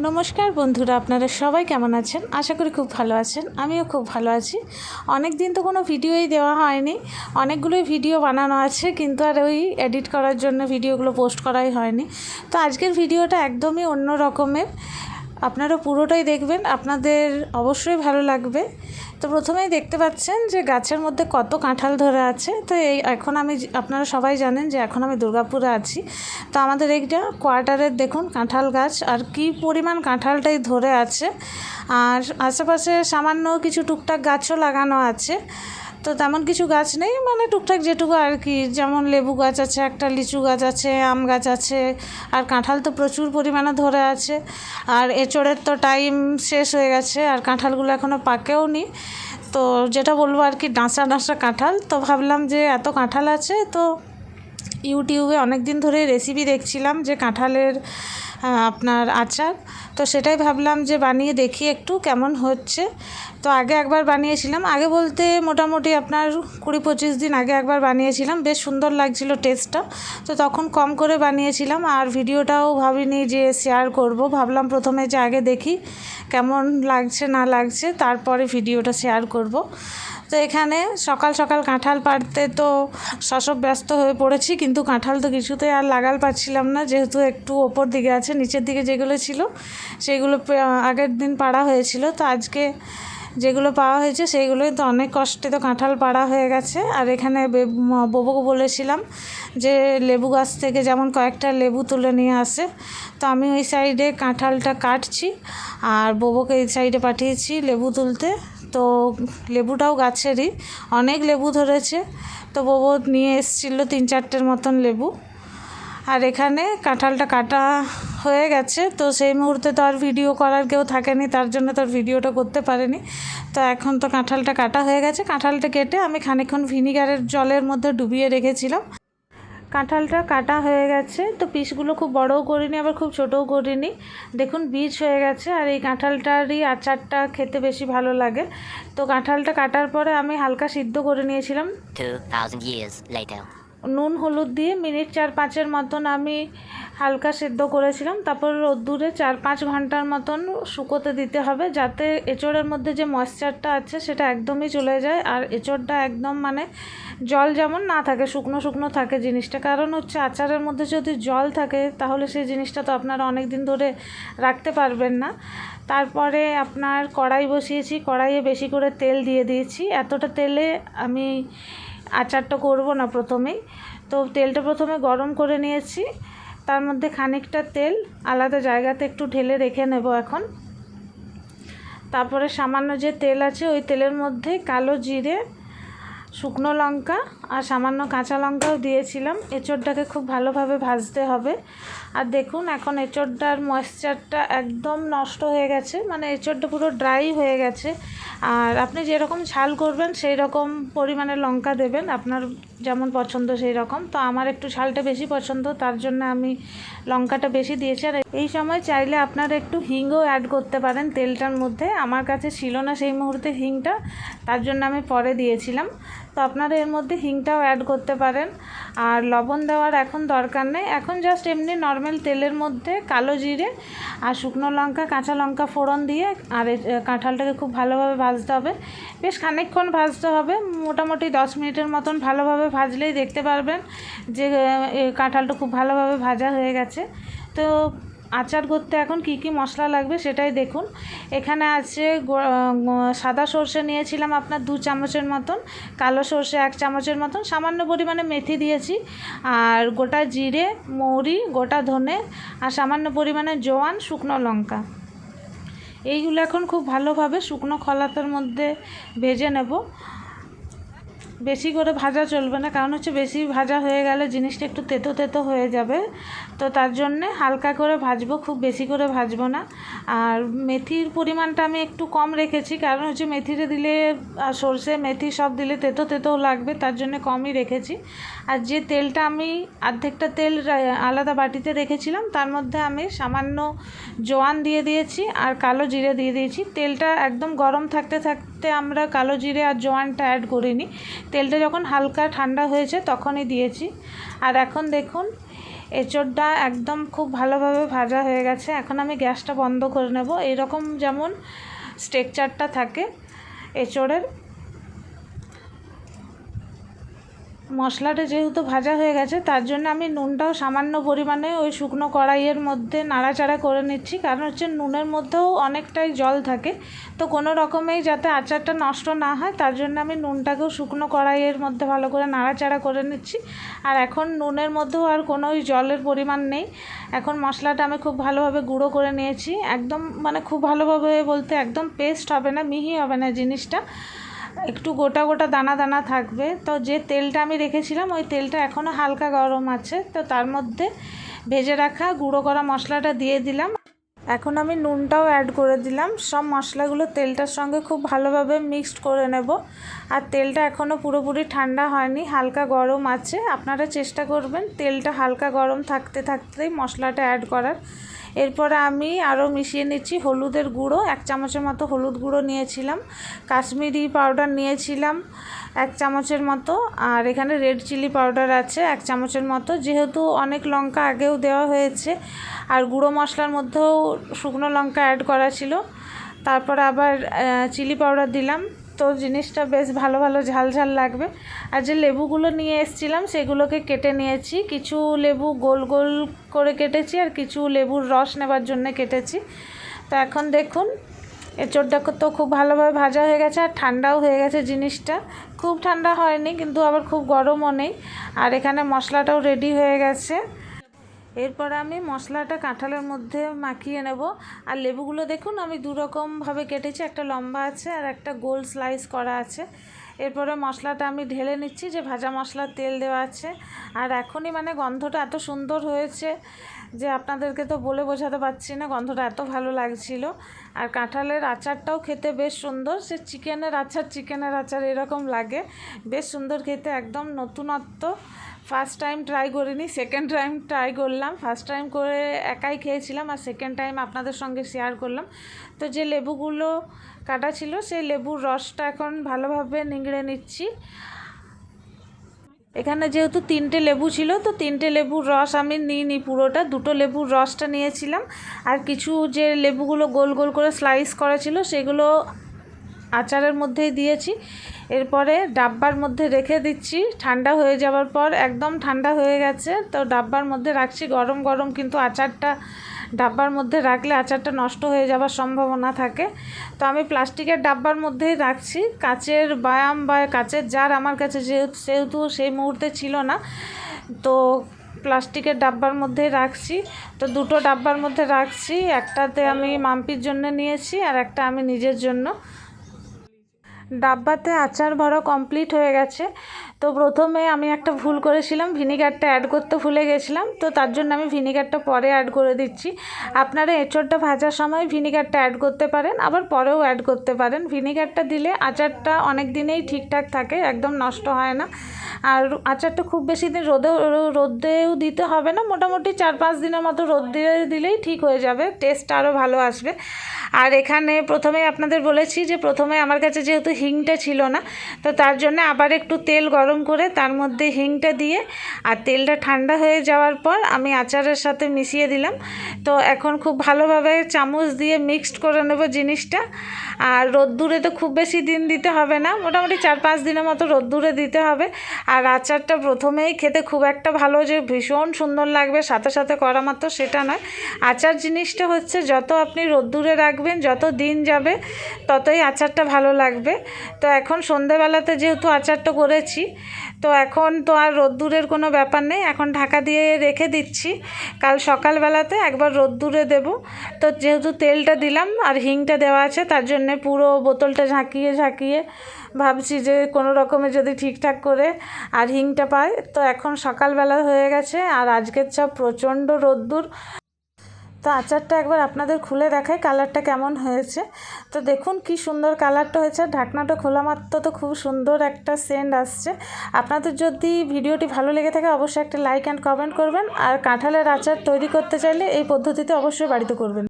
নমস্কার বন্ধুরা, আপনারা সবাই কেমন আছেন? আশা করি খুব ভালো আছেন। আমিও খুব ভালো আছি। অনেক দিন তো কোনো ভিডিওই দেওয়া হয়নি। অনেকগুলোই ভিডিও বানানো আছে, কিন্তু আর ওই এডিট করার জন্য ভিডিওগুলো পোস্ট করাই হয়নি। তো আজকের ভিডিওটা একদমই অন্য রকমের। আপনারা পুরোটাই দেখবেন, আপনাদের অবশ্যই ভালো লাগবে। তো প্রথমেই দেখতে পাচ্ছেন যে গাছের মধ্যে কত কাঁঠাল ধরে আছে। তো এই এখন আমি আপনারা সবাই জানেন যে এখন আমি দুর্গাপুরে আছি। তো আমাদের এইটা কোয়ার্টারের দেখুন কাঁঠাল গাছ, আর কি পরিমাণ কাঁঠালটাই ধরে আছে। আর আশেপাশে সামান্য কিছু টুকটাক গাছও লাগানো আছে। তো তেমন কিছু গাছ নেই মানে টুকটাক যেটুকু আর কি। যেমন লেবু গাছ আছে, একটা লিচু গাছ আছে, আম গাছ আছে, আর কাঁঠাল তো প্রচুর পরিমাণে ধরে আছে। আর এঁচড়ের তো টাইম শেষ হয়ে গেছে, আর কাঁঠালগুলো এখনও পাকেও নি। তো যেটা বলব আর কি ডাঁসা ডাঁসা কাঁঠাল। তো ভাবলাম যে এত কাঁঠাল আছে, তো ইউটিউবে অনেক দিন ধরে রেসিপি দেখছিলাম যে কাঁঠালের আপনার আচার। তো সেটাই ভাবলাম যে বানিয়ে দেখি একটু কেমন হচ্ছে। তো আগে একবার বানিয়েছিলাম। আগে বলতে মোটামুটি আপনার কুড়ি পঁচিশ দিন আগে একবার বানিয়েছিলাম। বেশ সুন্দর লাগছিল টেস্টটা তো তখন কম করে বানিয়েছিলাম আর ভিডিওটাও ভাবিনি যে শেয়ার করব। ভাবলাম প্রথমে যে আগে দেখি কেমন লাগছে না লাগছে, তারপরে ভিডিওটা শেয়ার করব। তো এখানে সকাল সকাল কাঁঠাল পাড়তে তো শশব ব্যস্ত হয়ে পড়েছি, কিন্তু কাঁঠাল তো কিছুতেই আর লাগাল পাচ্ছিলাম না, যেহেতু একটু ওপর দিকে আছে, নিচের দিকে যেগুলো ছিল সেগুলো আগের দিন পাড়া হয়েছিল, তো আজকে যেগুলো পাওয়া হয়েছে সেইগুলোই তো অনেক কষ্টে তো কাঁঠাল পাড়া হয়ে গেছে। আর এখানে বোবোকে বলেছিলাম যে লেবু গাছ থেকে যেমন কয়েকটা লেবু তুলে নিয়ে আসে, তো আমি ওই সাইডে কাঁঠালটা কাটছি, আর বোবোকে এই সাইডে পাঠিয়েছি লেবু তুলতে। তো লেবুটাও গাছেরই, অনেক লেবু ধরেছে। তো বোবো নিয়ে এসেছিল তিন চারটের মতন লেবু। আর এখানে কাঁঠালটা কাটা হয়ে গেছে, তো সেই মুহূর্তে তো আর ভিডিও করার কেউ থাকেনি, তার জন্য তো ভিডিওটা করতে পারেনি। তো এখন তো কাঁঠালটা কাটা হয়ে গেছে। কাঁঠালটা কেটে আমি খানিকক্ষণ ভিনিগারের জলের মধ্যে ডুবিয়ে রেখেছিলাম। কাঁঠালটা কাটা হয়ে গেছে। তো পিসগুলো খুব বড়ও করিনি আবার খুব ছোটও করিনি। দেখুন বীজ হয়ে গেছে আর এই কাঁঠালটারই আচারটা খেতে বেশি ভালো লাগে। তো কাঁঠালটা কাটার পরে আমি হালকা সিদ্ধ করে নিয়েছিলাম। 2,000 years later. নুন, হলুদ দিয়ে মিনিট চার পাঁচের মতন আমি হালকা সেদ্ধ করেছিলাম। তারপর রোদ্দুরে চার পাঁচ ঘণ্টার মতন শুকোতে দিতে হবে যাতে এঁচোড়ের মধ্যে যে ময়েশ্চারটা আছে সেটা একদমই চলে যায়। আর এঁচোড়টা একদম মানে জল যেমন না থাকে, শুকনো শুকনো থাকে জিনিসটা। কারণ হচ্ছে আচারের মধ্যে যদি জল থাকে তাহলে সেই জিনিসটা তো আপনারা অনেক দিন ধরে রাখতে পারবেন না। তারপরে আপনার কড়াই বসিয়েছি, কড়াইয়ে বেশি করে তেল দিয়ে দিয়েছি। এতটা তেলে আমি আচারটা করব না প্রথমেই। তো তেলটা প্রথমে গরম করে নিয়েছি। তার মধ্যে খানিকটা তেল, আলাদা জায়গাতে একটু ঢেলে রেখে নেব এখন। তারপরে সামান্য যে তেল আছে, ওই তেলের মধ্যে কালো জিরে, শুকনো লঙ্কা আর সামান্য কাঁচা লঙ্কাও দিয়েছিলাম। এঁচড়টাকে খুব ভালোভাবে ভাজতে হবে। আর দেখুন, এখন এঁচড়টার ময়েশ্চারটা একদম নষ্ট হয়ে গেছে। মানে এঁচড়টা পুরো ড্রাই হয়ে গেছে। আর আপনি যেরকম ঝাল করবেন সেই রকম পরিমাণে লঙ্কা দেবেন। আপনার যেমন পছন্দ সেই রকম তো আমার একটু ঝালটা বেশি পছন্দ, তার জন্য আমি লঙ্কাটা বেশি দিয়েছি। আর এই সময় চাইলে আপনারা একটু হিংও অ্যাড করতে পারেন তেলটার মধ্যে। আমার কাছে ছিল না সেই মুহূর্তে হিংটা, তার জন্য আমি পরে দিয়েছিলাম। তো আপনারা এর মধ্যে হিংটাও অ্যাড করতে পারেন। আর লবণ দেওয়ার এখন দরকার নেই। এখন জাস্ট এমনি নর্মাল তেলের মধ্যে কালো জিরে আর শুকনো লঙ্কা, কাঁচা লঙ্কা ফোড়ন দিয়ে আর কাঁঠালটাকে খুব ভালোভাবে ভাজতে হবে। বেশ খানিকক্ষণ ভাজতে হবে। মোটামুটি দশ মিনিটের মতন ভালোভাবে ভাজলেই দেখতে পারবেন যে কাঁঠালটা খুব ভালোভাবে ভাজা হয়ে গেছে। তো আচার করতে এখন কি কি মশলা লাগবে সেটাই দেখুন। এখানে আছে সাদা সর্ষে নিয়েছিলাম আপনার দু চামচের মতন, কালো সর্ষে এক চামচের মতন, সামান্য পরিমাণে মেথি দিয়েছি, আর গোটা জিরে, মৌরি, গোটা ধনে, আর সামান্য পরিমাণে জোয়ান, শুকনো লঙ্কা। এইগুলো এখন খুব ভালোভাবে শুকনো খলাতের মধ্যে ভেজে নেব। বেশি করে ভাজা চলবে না, কারণ হচ্ছে বেশি ভাজা হয়ে গেলে জিনিসটা একটু তেতো তেতো হয়ে যাবে। তো তার জন্যে হালকা করে ভাজবো, খুব বেশি করে ভাজবো না। আর মেথির পরিমাণটা আমি একটু কম রেখেছি, কারণ হচ্ছে মেথিতে দিলে, আর সর্ষে, মেথি সব দিলে তেতো তেতো লাগবে, তার জন্য কমই রেখেছি। আর যে তেলটা আমি অর্ধেকটা তেল আলাদা বাটিতে রেখেছিলাম, তার মধ্যে আমি সামান্য জোয়ান দিয়ে দিয়েছি, আর কালো জিরে দিয়ে দিয়েছি। তেলটা একদম গরম থাকতে থাকতে আমরা কালো জিরে আর জোয়ানটা অ্যাড করিনি। তেলটা যখন হালকা ঠান্ডা হয়েছে তখনই দিয়েছি। আর এখন দেখুন, এঁচোড়টা একদম খুব ভালোভাবে ভাজা হয়ে গেছে। এখন আমি গ্যাসটা বন্ধ করে নেব। এরকম যেমন স্ট্রেকচারটা থাকে, এঁচোড়ের মশলাটা যেহেতু ভাজা হয়ে গেছে, তার জন্য আমি নুনটাও সামান্য পরিমাণে ওই শুকনো কড়াইয়ের মধ্যে নাড়াচাড়া করে নিচ্ছি। কারণ হচ্ছে নুনের মধ্যেও অনেকটাই জল থাকে। তো কোনো রকমেই যাতে আচারটা নষ্ট না হয়, তার জন্য আমি নুনটাকেও শুকনো কড়াইয়ের মধ্যে ভালো করে নাড়াচাড়া করে নিচ্ছি। আর এখন নুনের মধ্যেও আর কোনো জলের পরিমাণ নেই। এখন মশলাটা আমি খুব ভালোভাবে গুঁড়ো করে নিয়েছি। একদম মানে খুব ভালোভাবে বলতে একদম পেস্ট হবে না, মিহি হবে না জিনিসটা। একটু গোটা গোটা দানা দানা থাকবে। তো যে তেলটা আমি রেখেছিলাম, ওই তেলটা এখনও হালকা গরম আছে। তো তার মধ্যে ভেজে রাখা গুঁড়ো করা মশলাটা দিয়ে দিলাম। এখন আমি নুনটাও অ্যাড করে দিলাম। সব মশলাগুলো তেলটার সঙ্গে খুব ভালোভাবে মিক্সড করে নেব। আর তেলটা এখনও পুরোপুরি ঠান্ডা হয়নি, হালকা গরম আছে। আপনারা চেষ্টা করবেন তেলটা হালকা গরম থাকতে থাকতেই মশলাটা অ্যাড করার। এরপরে আমি আরও মিশিয়ে নিচ্ছি হলুদের গুঁড়ো। এক চামচের মতো হলুদ গুঁড়ো নিয়েছিলাম। কাশ্মীরি পাউডার নিয়েছিলাম এক চামচের মতো। আর এখানে রেড চিলি পাউডার আছে এক চামচের মতো। যেহেতু অনেক লঙ্কা আগেও দেওয়া হয়েছে, আর গুঁড়ো মশলার মধ্যেও শুকনো লঙ্কা অ্যাড করা ছিল। তারপর আবার চিলি পাউডার দিলাম। তো জিনিসটা বেশ ভালো ভালো ঝাল ঝাল লাগবে। আর যে লেবুগুলো নিয়ে এসেছিলাম, সেগুলোকে কেটে নিয়েছি। কিছু লেবু গোল গোল করে কেটেছি আর কিছু লেবুর রস নেবার জন্য কেটেছি। তো এখন দেখুন, এঁচোড়টা তো খুব ভালোভাবে ভাজা হয়ে গেছে আর ঠান্ডাও হয়ে গেছে জিনিসটা। খুব ঠান্ডা হয়নি, কিন্তু আবার খুব গরমও নেই। আর এখানে মশলাটাও রেডি হয়ে গেছে। এরপর আমি মশলাটা কাঁঠালের মধ্যে মাখিয়ে নেব। আর লেবুগুলো দেখুন, আমি দু রকমভাবে কেটেছি। একটা লম্বা আছে আর একটা গোল স্লাইস করা আছে। এরপরে মশলাটা আমি ঢেলে নিচ্ছি, যে ভাজা মশলার তেল দেওয়া আছে। আর এখনই মানে গন্ধটা এত সুন্দর হয়েছে যে আপনাদেরকে তো বলে বোঝাতে পারছি না, গন্ধটা এত ভালো লাগছিল। আর কাঁঠালের আচারটাও খেতে বেশ সুন্দর, সে চিকেনের আচার চিকেনের আচার এরকম লাগে। বেশ সুন্দর খেতে, একদম নতুনত্ব। ফার্স্ট টাইম ট্রাই করিনি সেকেন্ড টাইম ট্রাই করলাম। ফার্স্ট টাইম করে একাই খেয়েছিলাম আর সেকেন্ড টাইম আপনাদের সঙ্গে শেয়ার করলাম। তো যে লেবুগুলো কাটা ছিল, সেই লেবুর রসটা এখন ভালোভাবে নিংড়ে নিচ্ছি। এখানে যেহেতু তিনটে লেবু ছিল, তো তিনটে লেবুর রস আমি নিইনি পুরোটা। দুটো লেবুর রসটা নিয়েছিলাম। আর কিছু যে লেবুগুলো গোল গোল করে স্লাইস করা ছিল, সেগুলো আচারের মধ্যেই দিয়েছি। এরপরে ডাব্বার মধ্যে রেখে দিচ্ছি। ঠান্ডা হয়ে যাওয়ার পর একদম ঠান্ডা হয়ে গেছে। তো ডাব্বার মধ্যে রাখছি। গরম গরম কিন্তু আচারটা ডাব্বার মধ্যে রাখলে আচারটা নষ্ট হয়ে যাওয়ার সম্ভাবনা থাকে। তো আমি প্লাস্টিকের ডাব্বার মধ্যেই রাখছি। কাচের বায়াম বা কাচের জার আমার কাছে যেহেতু, সেহেতু সেই মুহূর্তে ছিল না। তো প্লাস্টিকের ডাব্বার মধ্যেই রাখছি। তো দুটো ডাব্বার মধ্যে রাখছি। একটাতে আমি মাম্পির জন্য নিয়েছি আর একটা আমি নিজের জন্য। ডাব্বাতে আচার ভরা কমপ্লিট হয়ে গেছে। তো প্রথমে আমি একটা ভুল করেছিলাম, ভিনিগারটা অ্যাড করতে ভুলে গেছিলাম, তো তার জন্য আমি ভিনিগারটা পরে অ্যাড করে দিচ্ছি। আপনারা এঁচড়টা ভাজার সময় ভিনিগারটা অ্যাড করতে পারেন, আবার পরেও অ্যাড করতে পারেন। ভিনিগারটা দিলে আচারটা অনেক দিনেই ঠিকঠাক থাকে, একদম নষ্ট হয় না। আর আচারটা খুব বেশি দিন রোদেও রোদেও দিতে হবে না, মোটামুটি চার পাঁচ দিনের মতো রোদ দিয়ে দিলেই ঠিক হয়ে যাবে টেস্টটা আরও ভালো আসবে। আর এখানে প্রথমে আপনাদের বলেছি যে, প্রথমে আমার কাছে যেহেতু হিংটা ছিল না, তো তার জন্য আবার একটু তেল গরম করে তার মধ্যে হিংটা দিয়ে আর তেলটা ঠান্ডা হয়ে যাওয়ার পর আমি আচারের সাথে মিশিয়ে দিলাম। তো এখন খুব ভালোভাবে চামচ দিয়ে মিক্সড করে নেব জিনিসটা। আর রোদ্দুরে তো খুব বেশি দিন দিতে হবে না। মোটামুটি চার পাঁচ দিনের মতো রোদ্দুরে দিতে হবে। আর আচারটা প্রথমেই খেতে খুব একটা ভালো যে ভীষণ সুন্দর লাগবে, সাথে সাথে করা মাত্র সেটা নয়। আচার জিনিসটা হচ্ছে যত আপনি রোদ্দুরে রাখবেন, যত দিন যাবে, ততই আচারটা ভালো লাগবে। তো এখন সন্ধেবেলাতে যেহেতু আচারটা করেছি তো এখন তো আর রোদ্দুরের কোনো ব্যাপার নেই। এখন ঢাকা দিয়ে রেখে দিচ্ছি। কাল সকালবেলাতে একবার রোদ্দুরে দেব। তো যেহেতু তেলটা দিলাম আর হিংটা দেওয়া আছে, তার জন্যে পুরো বোতলটা ঝাঁকিয়ে ঝাঁকিয়ে ভাবছি যে কোনো রকমে যদি ঠিকঠাক করে আর হিংটা পায়। তো এখন সকালবেলা হয়ে গেছে আর আজকের চাপ প্রচণ্ড রোদ্দুর তো আচারটা একবার আপনাদের খুলে দেখাই কালারটা কেমন হয়েছে। তো দেখুন কি সুন্দর কালারটা হয়েছে ঢাকনাটা খোলা মাত্র তো খুব সুন্দর একটা সেন্ট আসছে। আপনাদের যদি ভিডিওটি ভালো লেগে থাকে অবশ্যই একটা লাইক অ্যান্ড কমেন্ট করবেন, আর কাঁঠালের আচার তৈরি করতে চাইলে এই পদ্ধতিতে অবশ্যই বাড়িতে করবেন।